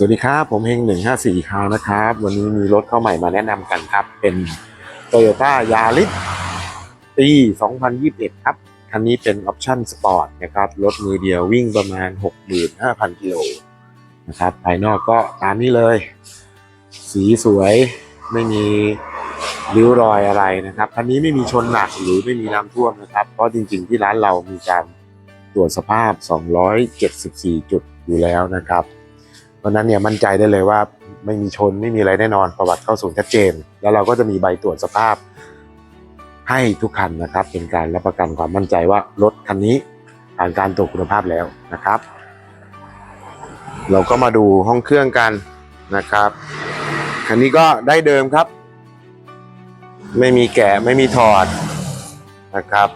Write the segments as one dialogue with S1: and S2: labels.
S1: สวัสดีครับ ผมเฮงหนึ่งห้าสี่คาวนะครับ วันนี้มีรถเข้าใหม่มาแนะนำกันครับ เป็น Toyota Yaris ปี2021ครับ คันนี้เป็นออปชั่นสปอร์ตนะครับ รถมือเดียววิ่งประมาณ65,000กิโลนะครับ ภายนอกก็ตามนี้เลย สีสวยไม่มีริ้วรอยอะไรนะครับคันนี้ไม่มีชนหนักหรือไม่มีน้ำท่วมนะครับ เพราะจริงๆที่ร้านเรามีการตรวจสภาพ 274 จุดอยู่แล้วนะครับ ราะนั้นเนี่ยมั่นใจได้เลยว่าไม่มีชนไม่มีอะไรแน่นอนประวัติเข้าศูนย์ชัดเจน แล้วเราก็จะมีใบตรวจสภาพ ให้ทุกคันนะครับ เป็นการรับประกันความมั่นใจว่ารถคันนี้ผ่านการตรวจคุณภาพแล้วนะครับ เราก็มาดูห้องเครื่องกันนะครับคันนี้ก็ได้เดิมครับ ไม่มีแกะไม่มีถอดนะครับ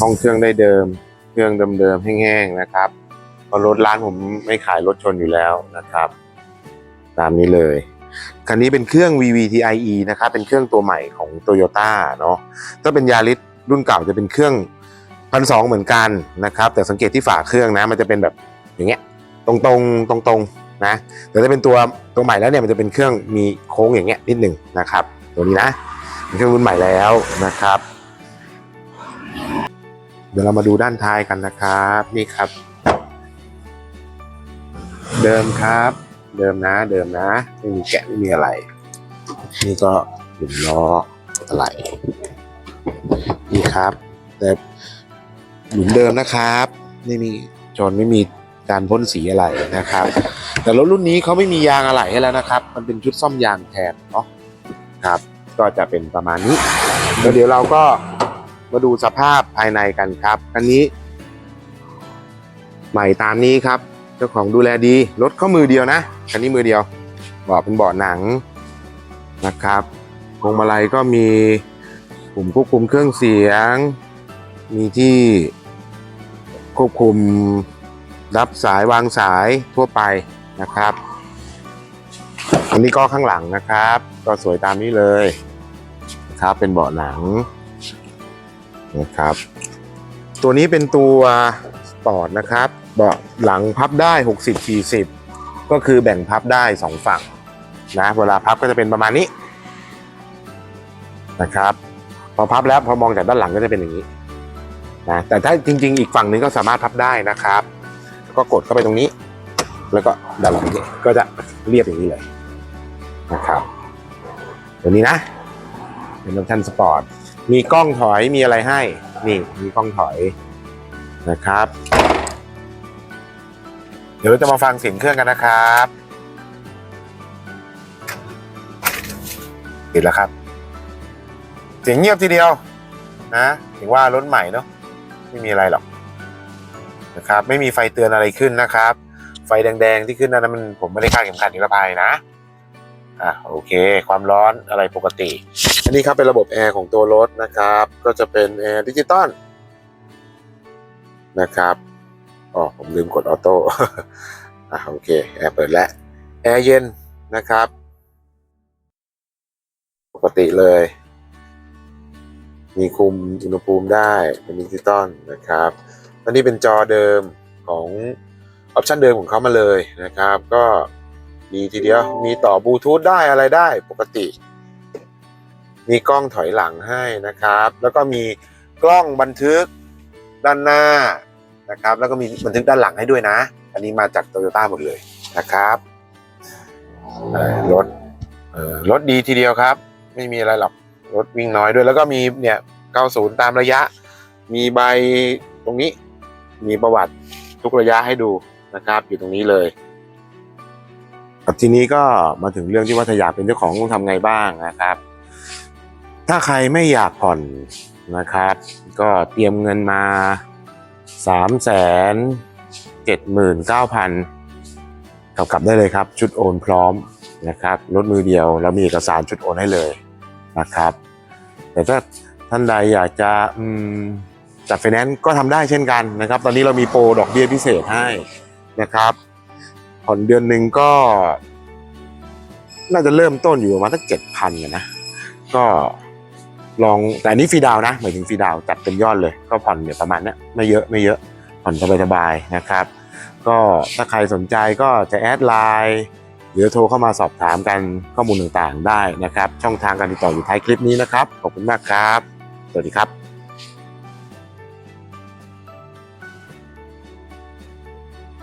S1: ห้องเครื่องได้เดิม เครื่องเดิมๆแห้งๆนะครับ เพราะรถร้านผมไม่ขายรถชนอยู่แล้วนะครับ ตามนี้เลยคันนี้เป็นเครื่อง VVTIe นะครับเป็นเครื่องตัวใหม่ของ Toyota เนาะถ้าเป็นยาริสรุ่นเก่าจะเป็นเครื่องพันสองเหมือนกันนะครับ แต่สังเกตที่ฝาเครื่องนะ มันจะเป็นแบบอย่างเงี้ยตรงๆตรงๆนะแต่ถ้าเป็นตัวตัวใหม่แล้วเนี่ยมันจะเป็นเครื่องมีโค้งอย่างเงี้ยนิดหนึ่งนะครับ ตัวนี้นะเป็นเครื่องรุ่นใหม่แล้วนะครับ เดี๋ยวเรามาดูด้านท้ายกันนะครับ นี่ครับ เดิมครับ เดิมนะ เดิมนะไม่มีแกะไม่มีอะไร นี่ก็หลุมล้ออะไรนี่ครับ แต่หลุมเดิมนะครับไม่มีจนไม่มีการพ่นสีอะไรนะครับ แต่รถรุ่นนี้เขาไม่มียางอะไรให้แล้วนะครับ มันเป็นชุดซ่อมยางแทนเนาะครับ ก็จะเป็นประมาณนี้แล้วเดี๋ยวเราก็มาดูสภาพภายในกันครับ อันนี้ ใหม่ตามนี้ครับ เจ้าของดูแลดีรถเข้ามือเดียวนะคันนี้มือเดียวเบาะเป็นเบาะหนังนะครับพวงมาลัยก็มีปุ่มควบคุมเครื่องเสียง มีที่ควบคุมรับสายวางสายทั่วไปนะครับ อันนี้ก็ข้างหลังนะครับ ก็สวยตามนี้เลยนะครับเป็นเบาะหนังนะครับ ตัวนี้เป็นตัวสปอร์ตนะครับเบาะหลังพับได้ 60 40 ก็คือแบ่งพับได้ 2 ฝั่งนะเวลาพับก็จะเป็นประมาณนี้นะครับ พอพับแล้วพอมองจากด้านหลังก็จะเป็นอย่างนี้นะแต่ถ้าจริง ๆ อีกฝั่งนึงก็สามารถพับได้นะครับ ก็กดเข้าไปตรงนี้ แล้วก็ด้านหลังนี้ก็จะเรียบอย่างนี้เลยนะครับตัวนี้นะเป็นออปชั่นสปอร์ตมีกล้องถอยมีอะไรให้ นี่มีกล้องถอยนะครับ เดี๋ยวเราจะมาฟังเสียงเครื่องกันนะครับปิดแล้วครับ เสียงเงียบทีเดียวนะถึงว่ารถใหม่เนาะไม่มีอะไรหรอกนะครับ ไม่มีไฟเตือนอะไรขึ้นนะครับ ไฟแดงๆที่ขึ้นนั้นมันผมไม่ได้คาดเข็มขัดนิรภัยนะอะโอเค ความร้อนอะไรปกติ อันนี้ครับเป็นระบบแอร์ของตัวรถนะครับ ก็จะเป็นแอร์ดิจิตอลนะครับอ๋อผมลืมกดออโต้อะโอเคแอร์เปิดแล้วแอร์เย็นนะครับ ปกติเลย มีคุมอุณหภูมิได้เป็นดิจิตอลนะครับอันนี้เป็นจอเดิมของออปชันเดิมของเขามาเลยนะครับ ก็ดีทีเดียวมีต่อบลูทูธได้อะไรได้ปกติ มีกล้องถอยหลังให้นะครับ แล้วก็มีกล้องบันทึกด้านหน้านะครับ แล้วก็มีบันทึกด้านหลังให้ด้วยนะ อันนี้มาจากโตโยต้าหมดเลยนะครับรถรถดีทีเดียวครับ ไม่มีอะไรหรอกรถวิ่งน้อยด้วย แล้วก็มีเนี่ย90 ตามระยะ มีใบตรงนี้ มีประวัติทุกระยะให้ดูนะครับ อยู่ตรงนี้เลยทีนี้ก็มาถึงเรื่องที่ว่าถ้าอยากเป็นเจ้าของต้องทำไงบ้างนะครับ ถ้าใครไม่อยากผ่อนนะครับ ก็เตรียมเงินมาสามแสนเจ็ดหมื่นเก้าพันกลับกลับได้เลยครับ ชุดโอนพร้อมนะครับรถมือเดียวแล้วมีเอกสารชุดโอนให้เลยนะครับ แต่ถ้าท่านใดอยากจะจัดไฟแนนซ์ก็ทำได้เช่นกันนะครับ ตอนนี้เรามีโปรดอกเบี้ยพิเศษให้นะครับ ผ่อนเดือนหนึ่งก็ น่าจะเริ่มต้นอยู่ประมาณสักเจ็ดพันนะ ก็ ลองแต่อันนี้ฟรีดาวน์นะหมายถึงฟรีดาวน์จัดเป็นยอดเลย ก็ผ่อนเนี่ยประมาณนี้ไม่เยอะไม่เยอะผ่อนสบายๆนะครับ ก็ถ้าใครสนใจก็จะแอดไลน์หรือโทรเข้ามาสอบถามกันข้อมูลต่างๆได้นะครับ ช่องทางการติดต่ออยู่ท้ายคลิปนี้นะครับ ขอบคุณมากครับ สวัสดีครับ